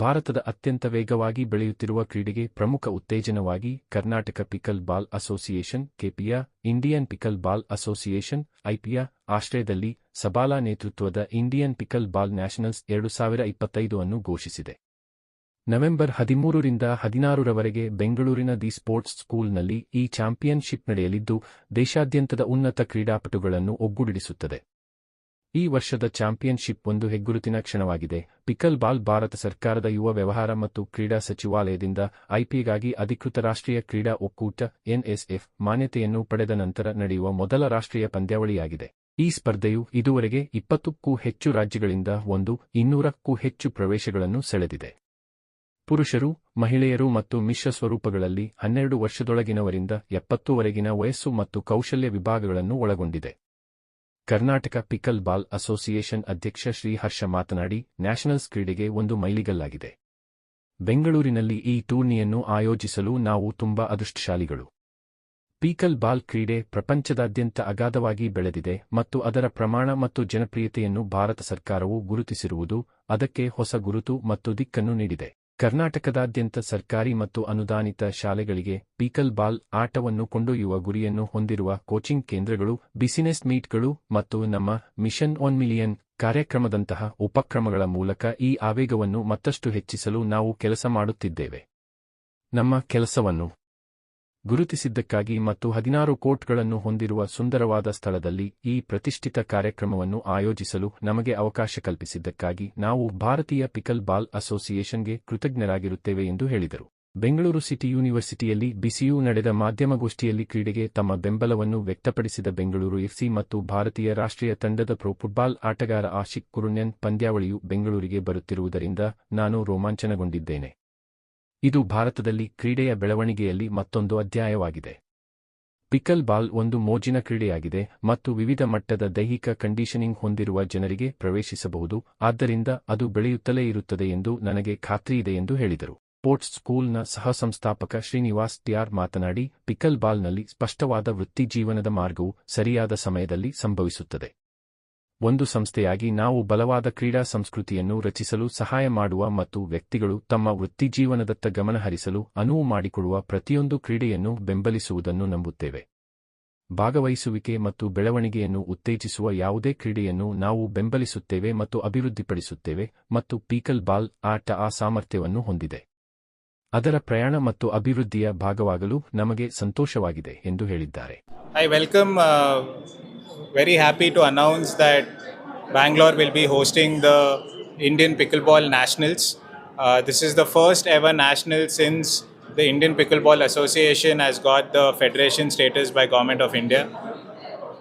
ಭಾರತದ ಅತ್ಯಂತ ವೇಗವಾಗಿ ಬೆಳೆಯುತ್ತಿರುವ ಕ್ರೀಡೆಗೆ ಪ್ರಮುಖ ಉತ್ತೇಜನವಾಗಿ ಕರ್ನಾಟಕ ಪಿಕಲ್ ಬಾಲ್ ಅಸೋಸಿಯೇಷನ್, ಕೆಪಿಯ, ಇಂಡಿಯನ್ ಪಿಕಲ್ ಬಾಲ್ ಅಸೋಸಿಯೇಷನ್, ಐಪಿಯ ಆಶ್ರಯದಲ್ಲಿ ಸಬಾಲಾ ನೇತೃತ್ವದ ಇಂಡಿಯನ್ ಪಿಕಲ್ ಬಾಲ್ ನ್ಯಾಷನಲ್ಸ್ ಎರಡು ಸಾವಿರ ಇಪ್ಪತ್ತೈದು ಅನ್ನು ಘೋಷಿಸಿದೆ. ನವೆಂಬರ್ ಹದಿಮೂರರಿಂದ ಹದಿನಾರರವರೆಗೆ ಬೆಂಗಳೂರಿನ ದಿ ಸ್ಪೋರ್ಟ್ಸ್ ಸ್ಕೂಲ್ನಲ್ಲಿ ಈ ಚಾಂಪಿಯನ್ಶಿಪ್ ನಡೆಯಲಿದ್ದು, ದೇಶಾದ್ಯಂತದ ಉನ್ನತ ಕ್ರೀಡಾಪಟುಗಳನ್ನು ಒಗ್ಗೂಡಿಸುತ್ತದೆ. ಈ ವರ್ಷದ ಚಾಂಪಿಯನ್ಶಿಪ್ ಒಂದು ಹೆಗ್ಗುರುತಿನ ಕ್ಷಣವಾಗಿದೆ. ಪಿಕಲ್ ಬಾಲ್ ಭಾರತ ಸರ್ಕಾರದ ಯುವ ವ್ಯವಹಾರ ಮತ್ತು ಕ್ರೀಡಾ ಸಚಿವಾಲಯದಿಂದ ಐಪಿಗಾಗಿ ಅಧಿಕೃತ ರಾಷ್ಟ್ರೀಯ ಕ್ರೀಡಾ ಒಕ್ಕೂಟ ಎನ್ಎಸ್ಎಫ್ ಮಾನ್ಯತೆಯನ್ನು ಪಡೆದ ನಂತರ ನಡೆಯುವ ಮೊದಲ ರಾಷ್ಟ್ರೀಯ ಪಂದ್ಯಾವಳಿಯಾಗಿದೆ. ಈ ಸ್ಪರ್ಧೆಯು ಇದುವರೆಗೆ ಇಪ್ಪತ್ತಕ್ಕೂ ಹೆಚ್ಚು ರಾಜ್ಯಗಳಿಂದ ಒಂದು, ಇನ್ನೂರಕ್ಕೂ ಹೆಚ್ಚು ಪ್ರವೇಶಗಳನ್ನು ಸೆಳೆದಿದೆ. ಪುರುಷರು, ಮಹಿಳೆಯರು ಮತ್ತು ಮಿಶ್ರ ಸ್ವರೂಪಗಳಲ್ಲಿ ಹನ್ನೆರಡು ವರ್ಷದೊಳಗಿನವರಿಂದ ಎಪ್ಪತ್ತುವರೆಗಿನ ವಯಸ್ಸು ಮತ್ತು ಕೌಶಲ್ಯ ವಿಭಾಗಗಳನ್ನು ಒಳಗೊಂಡಿದೆ. ಕರ್ನಾಟಕ ಪಿಕಲ್ ಬಾಲ್ ಅಸೋಸಿಯೇಷನ್ ಅಧ್ಯಕ್ಷ ಶ್ರೀ ಹರ್ಷ ಮಾತನಾಡಿ, ನ್ಯಾಷನಲ್ಸ್ ಕ್ರೀಡೆಗೆ ಒಂದು ಮೈಲಿಗಲ್ಲಾಗಿದೆ. ಬೆಂಗಳೂರಿನಲ್ಲಿ ಈ ಟೂರ್ನಿಯನ್ನು ಆಯೋಜಿಸಲು ನಾವು ತುಂಬಾ ಅದೃಷ್ಟಶಾಲಿಗಳು. ಪೀಕಲ್ ಬಾಲ್ ಕ್ರೀಡೆ ಪ್ರಪಂಚದಾದ್ಯಂತ ಅಗಾಧವಾಗಿ ಬೆಳೆದಿದೆ ಮತ್ತು ಅದರ ಪ್ರಮಾಣ ಮತ್ತು ಜನಪ್ರಿಯತೆಯನ್ನು ಭಾರತ ಸರ್ಕಾರವು ಗುರುತಿಸಿರುವುದು, ಅದಕ್ಕೆ ಹೊಸ ಗುರುತು ಮತ್ತು ದಿಕ್ಕನ್ನು ನೀಡಿದೆ. ಕರ್ನಾಟಕದಾದ್ಯಂತ ಸರ್ಕಾರಿ ಮತ್ತು ಅನುದಾನಿತ ಶಾಲೆಗಳಿಗೆ ಪೀಕಲ್ ಬಾಲ್ ಆಟವನ್ನು ಕೊಂಡೊಯ್ಯುವ ಗುರಿಯನ್ನು ಹೊಂದಿರುವ ಕೋಚಿಂಗ್ ಕೇಂದ್ರಗಳು, ಬಿಸಿನೆಸ್ ಮೀಟ್ಗಳು ಮತ್ತು ನಮ್ಮ ಮಿಷನ್ ಒನ್ ಮಿಲಿಯನ್ ಕಾರ್ಯಕ್ರಮದಂತಹ ಉಪಕ್ರಮಗಳ ಮೂಲಕ ಈ ಆವೇಗವನ್ನು ಮತ್ತಷ್ಟು ಹೆಚ್ಚಿಸಲು ನಾವು ಕೆಲಸ ಮಾಡುತ್ತಿದ್ದೇವೆ. ನಮ್ಮ ಕೆಲಸವನ್ನು ಗುರುತಿಸಿದ್ದಕ್ಕಾಗಿ ಮತ್ತು ಹದಿನಾರು ಕೋರ್ಟ್ಗಳನ್ನು ಹೊಂದಿರುವ ಸುಂದರವಾದ ಸ್ಥಳದಲ್ಲಿ ಈ ಪ್ರತಿಷ್ಠಿತ ಕಾರ್ಯಕ್ರಮವನ್ನು ಆಯೋಜಿಸಲು ನಮಗೆ ಅವಕಾಶ ಕಲ್ಪಿಸಿದ್ದಕ್ಕಾಗಿ ನಾವು ಭಾರತೀಯ ಪಿಕಲ್ ಬಾಲ್ ಅಸೋಸಿಯೇಷನ್ಗೆ ಕೃತಜ್ಞರಾಗಿರುತ್ತೇವೆ ಎಂದು ಹೇಳಿದರು. ಬೆಂಗಳೂರು ಸಿಟಿ ಯೂನಿವರ್ಸಿಟಿಯಲ್ಲಿ ಬಿಸಿಯು ನಡೆದ ಮಾಧ್ಯಮಗೋಷ್ಠಿಯಲ್ಲಿ ಕ್ರೀಡೆಗೆ ತಮ್ಮ ಬೆಂಬಲವನ್ನು ವ್ಯಕ್ತಪಡಿಸಿದ ಬೆಂಗಳೂರು ಎಫ್ಸಿ ಮತ್ತು ಭಾರತೀಯ ರಾಷ್ಟ್ರೀಯ ತಂಡದ ಪ್ರೊ ಫುಟ್ಬಾಲ್ ಆಟಗಾರ ಆಶಿಕ್ ಕುರುಣ್ಯನ್ ಪಂದ್ಯಾವಳಿಯು ಬೆಂಗಳೂರಿಗೆ ಬರುತ್ತಿರುವುದರಿಂದ ನಾನು ರೋಮಾಂಚನಗೊಂಡಿದ್ದೇನೆ. ಇದು ಭಾರತದಲ್ಲಿ ಕ್ರೀಡೆಯ ಬೆಳವಣಿಗೆಯಲ್ಲಿ ಮತ್ತೊಂದು ಅಧ್ಯಾಯವಾಗಿದೆ. ಪಿಕಲ್ ಬಾಲ್ ಒಂದು ಮೋಜಿನ ಕ್ರೀಡೆಯಾಗಿದೆ ಮತ್ತು ವಿವಿಧ ಮಟ್ಟದ ದೈಹಿಕ ಕಂಡೀಷನಿಂಗ್ ಹೊಂದಿರುವ ಜನರಿಗೆ ಪ್ರವೇಶಿಸಬಹುದು, ಆದ್ದರಿಂದ ಅದು ಬೆಳೆಯುತ್ತಲೇ ಇರುತ್ತದೆ ಎಂದು ನನಗೆ ಖಾತ್ರಿಯಿದೆ ಎಂದು ಹೇಳಿದರು. ಸ್ಪೋರ್ಟ್ಸ್ ಸ್ಕೂಲ್ನ ಸಹ ಸಂಸ್ಥಾಪಕ ಶ್ರೀನಿವಾಸ್ ಟಿಆರ್ ಮಾತನಾಡಿ, ಪಿಕಲ್ ಬಾಲ್ನಲ್ಲಿ ಸ್ಪಷ್ಟವಾದ ವೃತ್ತಿಜೀವನದ ಮಾರ್ಗವು ಸರಿಯಾದ ಸಮಯದಲ್ಲಿ ಸಂಭವಿಸುತ್ತದೆ. ಒಂದು ಸಂಸ್ಥೆಯಾಗಿ ನಾವು ಬಲವಾದ ಕ್ರೀಡಾ ಸಂಸ್ಕೃತಿಯನ್ನು ರಚಿಸಲು ಸಹಾಯ ಮಾಡುವ ಮತ್ತು ವ್ಯಕ್ತಿಗಳು ತಮ್ಮ ವೃತ್ತಿಜೀವನದತ್ತ ಗಮನಹರಿಸಲು ಅನುವು ಮಾಡಿಕೊಡುವ ಪ್ರತಿಯೊಂದು ಕ್ರೀಡೆಯನ್ನು ಬೆಂಬಲಿಸುವುದನ್ನು ನಂಬುತ್ತೇವೆ. ಭಾಗವಹಿಸುವಿಕೆ ಮತ್ತು ಬೆಳವಣಿಗೆಯನ್ನು ಉತ್ತೇಜಿಸುವ ಯಾವುದೇ ಕ್ರೀಡೆಯನ್ನು ನಾವು ಬೆಂಬಲಿಸುತ್ತೇವೆ ಮತ್ತು ಅಭಿವೃದ್ಧಿಪಡಿಸುತ್ತೇವೆ ಮತ್ತು ಪೀಕಲ್ ಬಾಲ್ ಆಟ ಆ ಸಾಮರ್ಥ್ಯವನ್ನು ಹೊಂದಿದೆ. ಅದರ ಪ್ರಯಾಣ ಮತ್ತು ಅಭಿವೃದ್ಧಿಯ ಭಾಗವಾಗಲು ನಮಗೆ ಸಂತೋಷವಾಗಿದೆ ಎಂದು ಹೇಳಿದ್ದಾರೆ. I uh, very happy to announce that Bangalore will be hosting the Indian Pickleball Nationals. Uh, this is the first ever national since the Indian Pickleball Association has got the federation status by Government of India.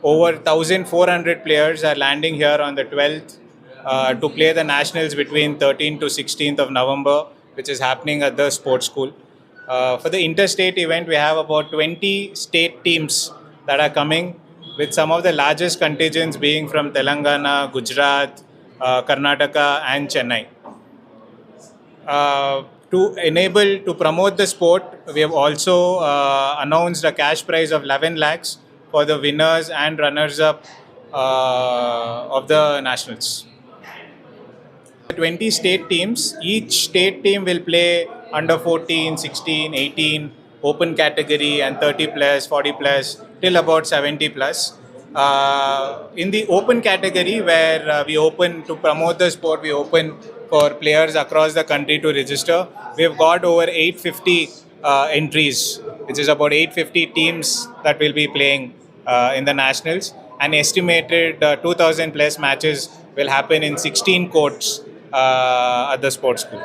Over 1,400 players are landing here on the 12th uh, to play the nationals between 13th to 16th of November, which is happening at the sports school. Uh, for the interstate event, we have about 20 state teams that are coming, with some of the largest contingents being from Telangana, Gujarat, uh, Karnataka, and Chennai. Uh, to enable to promote the sport, we have also uh, announced a cash prize of 11 lakhs for the winners and runners up uh, of the nationals. 20 state teams. Each state team will play under 14, 16, 18, open category, and 30 plus, 40 plus, till about 70 plus. Uh, in the open category, where uh, we open to promote the sport, we open for players across the country to register. We've got over 850 uh, entries, which is about 850 teams that will be playing uh, in the nationals. An estimated uh, 2,000 plus matches will happen in 16 courts uh, at the sports school.